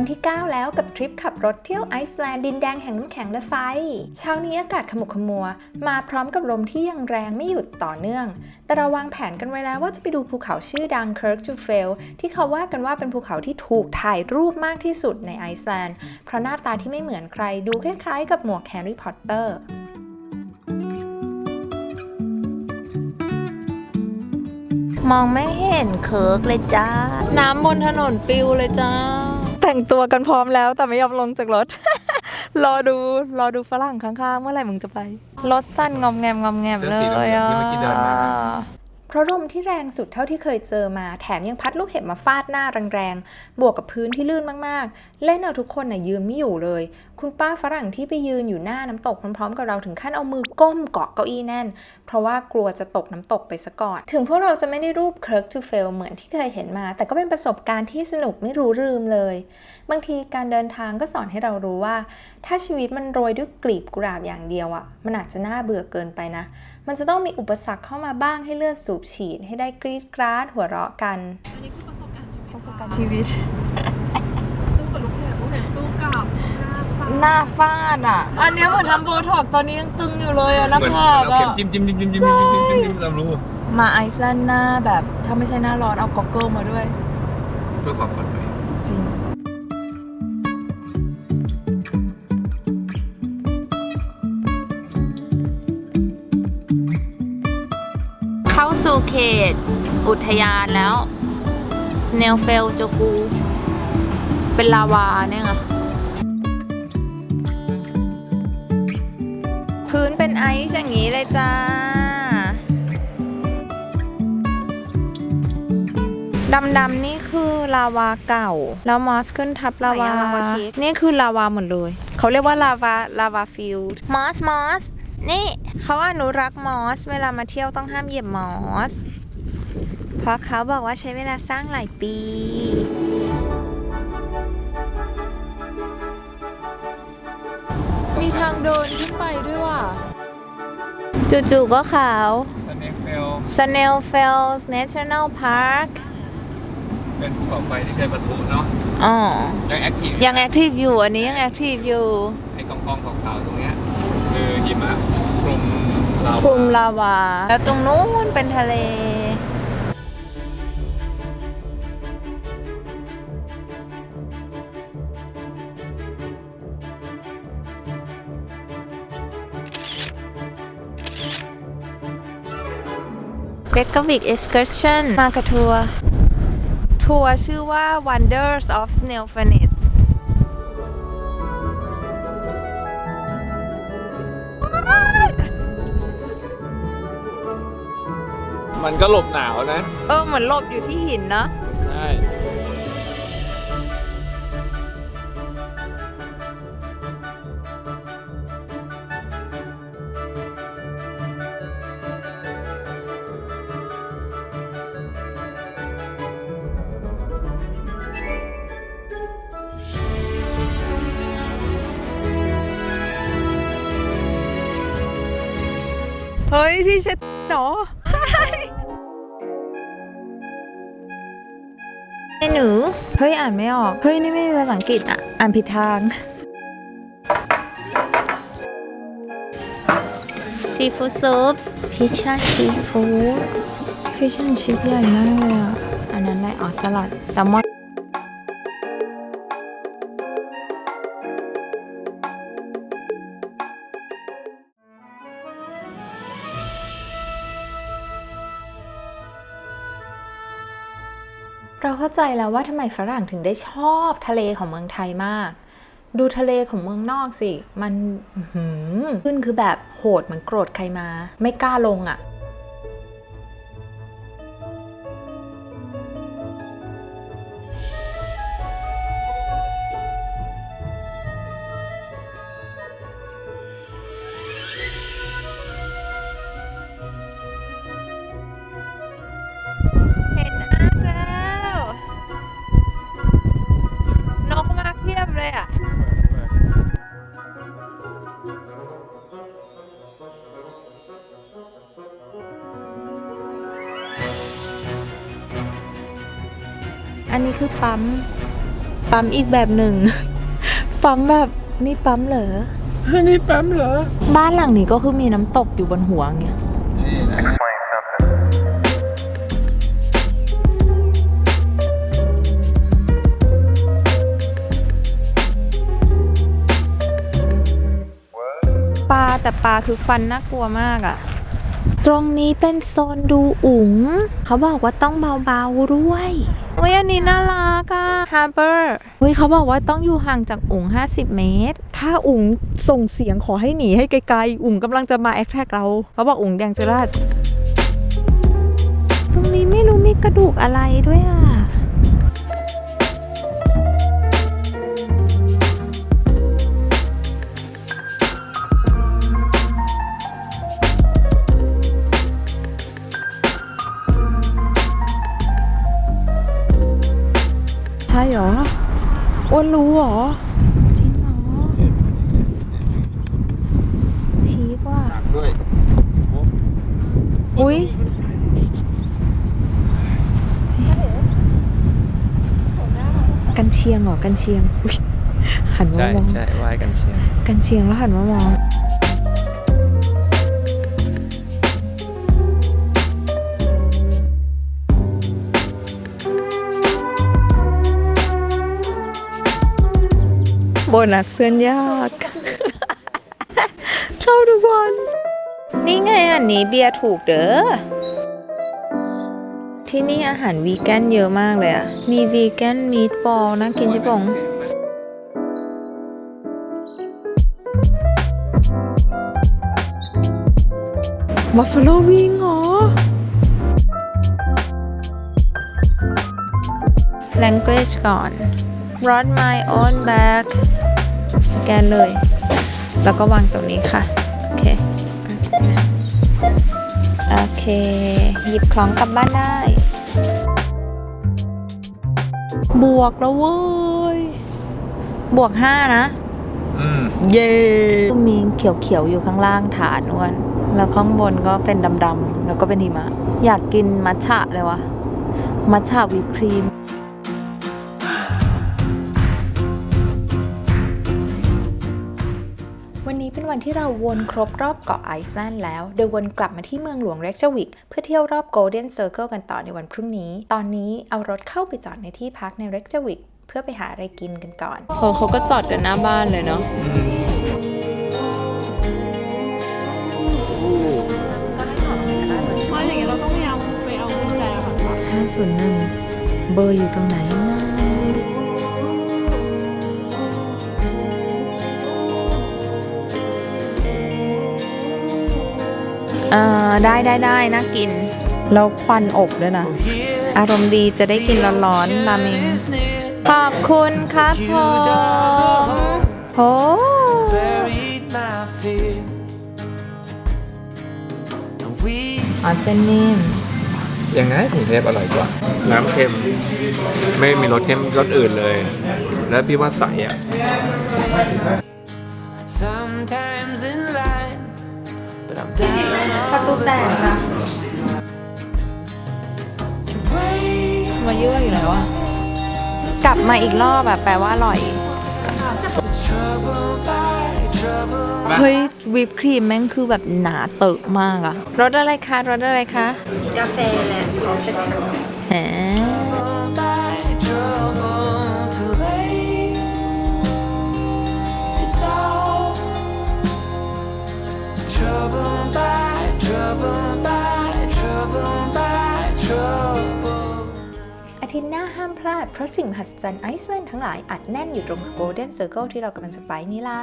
วันที่ 9 แล้วกับทริปขับรถเที่ยวไอซ์แลนด์ดินแดงแห่งน้ำแข็งและไฟ เช้านี้อากาศขมุกขมัว มาพร้อมกับลมที่ยังแรงไม่หยุดต่อเนื่อง แต่เราวางแผนกันไว้แล้วว่าจะไปดูภูเขาชื่อดังเคิร์กจูเฟลที่เขาว่ากันว่าเป็นภูเขาที่ถูกถ่ายรูปมากที่สุดในไอซ์แลนด์ เพราะหน้าตาที่ไม่เหมือนใครดูคล้ายๆกับหมวกแฮร์รี่พอตเตอร์มองไม่เห็นเคิร์กเลยจ้า น้ำบนถนนปิวเลยจ้า แต่งตัวกันพร้อมแล้ว แต่ไม่ยอมลงจากรถ รอดูรอดูฝรั่งข้างๆ เมื่อไหร่มึงจะไป รถสั้นงอมแงมงอมแงมเสื้เลอสีเหลืองยอะที่เมื่อกี้เดินมา เพราะลมที่แรงสุดเท่าที่เคยเจอมา แถมยังพัดลูกเห็บมาฟาดหน้าแรงๆ บวกกับพื้นที่ลื่นมากๆ เล่นเอาทุกคนน่ะยืนไม่อยู่เลย คุณป้าฝรั่งที่ไปยืนอยู่หน้าน้ำตกพร้อมๆ กับเราถึงขั้นเอามือก้มเกาะเก้าอี้แน่น เพราะว่ากลัวจะตกน้ำตกไปซะก่อน ถึงพวกเราจะไม่ได้รูปเคิร์กทูเฟลเหมือนที่เคยเห็นมา แต่ก็เป็นประสบการณ์ที่สนุกไม่รู้ลืมเลย บางทีการเดินทางก็สอนให้เรารู้ว่า ถ้าชีวิตมันโรยด้วยกลีบกุหลาบอย่างเดียวอะ่ะ มันอาจจะน่าเบื่อเกินไปนะ มันจะต้องมีอุปสรรคเข้ามาบ้างให้เลือดสูบฉีด ให้ได้กรีดกราดหัวเราะกันประสบการณ์ชีวิต สู้กับลูกเห็บลูกเห็บสู้กับหน้าฟ้าหน้าฟาดอะ อันเนี้ยเหมือนทำโบท็อกซ์ตอนนี้ยังตึงอยู่เลยอะหน้าเหมือนผากเราเข็มอะจิ้มจิ้มจิ้มจิ้มจิ้มจิ้มจิ้มจิ้มจิ้มเรารู้ มาไอซ์แลนด์หน้าแบบถ้าไม่ใช่หน้าร้อนเอาก็อกเกิลมาด้วย เพื่อความปลอดภัยจริง เข้าสู่เขต อุทยานแล้วสเนลเฟลจกู เป็นลาวาเนี่ยไงพื้นเป็นไอซ์อย่างนี้เลยจ้า ดำๆนี่คือลาวาเก่า แล้วมอสขึ้นทับลาวาไหนอะลาวาเค้กนี่คือลาวาหมดเลย เขาเรียกว่าลาวา ลาวาฟิลด์ มอส มอส นี่เขาอนุรักษ์มอส เวลามาเที่ยวต้องห้ามเหยียบมอส เพราะเขาบอกว่าใช้เวลาสร้างหลายปีมีทางเดินขึ้นไปด้วยว่ะ จู่ๆก็ขาวสเนคเฟล Snail Fells National Park เป็นภูเขาไฟที่เคยปะทุเนาะอ๋อยังแอคทีฟยังแอคทีฟอยู่ อันนี้ยังแอคทีฟอยู่ ไอ้กองกองขาวๆตรงเนี้ย คือหิมะคลุมลาวาคลุมลาวา แล้วตรงนู้นเป็นทะเลเบกวิก Excursion มากับทัวร์ทัวร์ชื่อว่า Wonders of Snail f a n i s มันก็หลบหนาวนะเออเหมือนหลบอยู่ที่หินเนาะใช่เฮ้ยที่เช็ดหนอไเฮ้ยอ่านไม่ออก เฮ้ยนี่ไม่มีภาษาอังกฤษอะ อ่านผิดทาง ซีฟู้ดซุปพิชชาซีฟู้ดฟิชชั่นชิพใหญ่มากเลยอะ อันนั้นแหละอ๋อสลัดแซลมอน เราเข้าใจแล้วว่าทำไมฝรั่งถึงได้ชอบทะเลของเมืองไทยมาก ดูทะเลของเมืองนอกสิ มันหือขึ้นคือแบบโหดเหมือนโกรธใครมา ไม่กล้าลงอะ่ะ เพียบเลยอะอันนี้คือปั๊ม ปั๊มอีกแบบหนึ่ง ปั๊มแบบนี่ปั๊มเหรอ นี่แป๊มเหรอ บ้านหลังนี้ก็คือมีน้ำตกอยู่บนหัวเงี้ย ปลาแต่ปลาคือฟันน่ากลัวมากอะตรงนี้เป็นโซนดูอุ๋ง เขาบอกว่าต้องเบาๆด้วยเฮ้ยอันนี้น่ารักอะฮาร์เบอร์เฮ้ยเขาบอกว่าต้องอยู่ห่างจากอุ๋ง 50 เมตร ถ้าอุ๋งส่งเสียงขอให้หนีให้ไกลๆ อุ๋งกำลังจะมาแอคแท็กเรา เขาบอกอุ๋งแดงเจอราสตรงนี้ไม่รู้มีกระดูกอะไรด้วยอะ ช่เหรออ้วนรู้เหรอ จริงเหรอพีกว่าด้วยอุ้ยจริงกันเชียงเหรอ กันเชียงอุ๊ยหันมาใช่มองใช่ไหว้กันเชียง กันเชียงแล้วหันมามอง โบนัสเพื่อนยากชอบทุกคนนี่ไงอันนี้เบียร์ถูกเด้อ ที่นี่อาหารวีแกนเยอะมากเลยอะมีวีแกนมีดบอลนะกินจิบงบัฟฟาโลวิงเหรอ language ก่อน run my own bag สแกนเลย แล้วก็วางตรงนี้ค่ะ โอเค โอเค หยิบของกลับบ้านได้ บวกแล้วเว้ย บวก5นะอืมเย้มีเขียวๆ อยู่ข้างล่างฐานอ้วน แล้วข้างบนก็เป็นดำๆ แล้วก็เป็นหิมะ อยากกินมัทฉะเลยวะ มัทฉะวิปครีม เป็นวันที่เราวนครบรอบเกาะไอซ์แลนด์แล้วโดยวนกลับมาที่เมืองหลวงเรกจาวิก เพื่อเที่ยวรอบ Golden Circle กันต่อในวันพรุ่งนี้ ตอนนี้เอารถเข้าไปจอดในที่พักในเรกจาวิก เพื่อไปหาอะไรกินกันก่อนเขาเขาก็จอดกันหน้าบ้านเลยเนาะเพราะอย่างเงี้ยเราต้องพยายามไปเอากุญแจก่อนค่ะ501เบอร์อยู่ตรงไหนนะ อ่าได้ได้ได้น่ากิน แล้วควันอบด้วยนะ อารมณ์ดีจะได้กินร้อนๆราเมงขอบคุณครับผมโอ้ buried my fear. And we อ๋อเส้นนิ่มยังไงกรุงเทพอร่อยกว่า น้ำเค็ม ไม่มีรสเค็มรสอื่นเลย แล้วพี่ว่าใสอะ sometimes in line, but I'm down ประตูแตกจ้ะ way. มาเยอะอยู่แล้วอะกลับมาอีกรอบแบบแปลว่าอร่อย Trouble by trouble. เฮ้ยวิปครีมแม่งคือแบบหนาเตอะมากอะรสอะไรคะรสอะไรคะ กาแฟและซอสเช็ดแห อาทิตย์หน้าห้ามพลาด เพราะสิ่งมหัศจรรย์ไอซ์แลนด์ทั้งหลายอัดแน่นอยู่ตรง Golden Circle ที่เรากำลังจะไปนี่ละ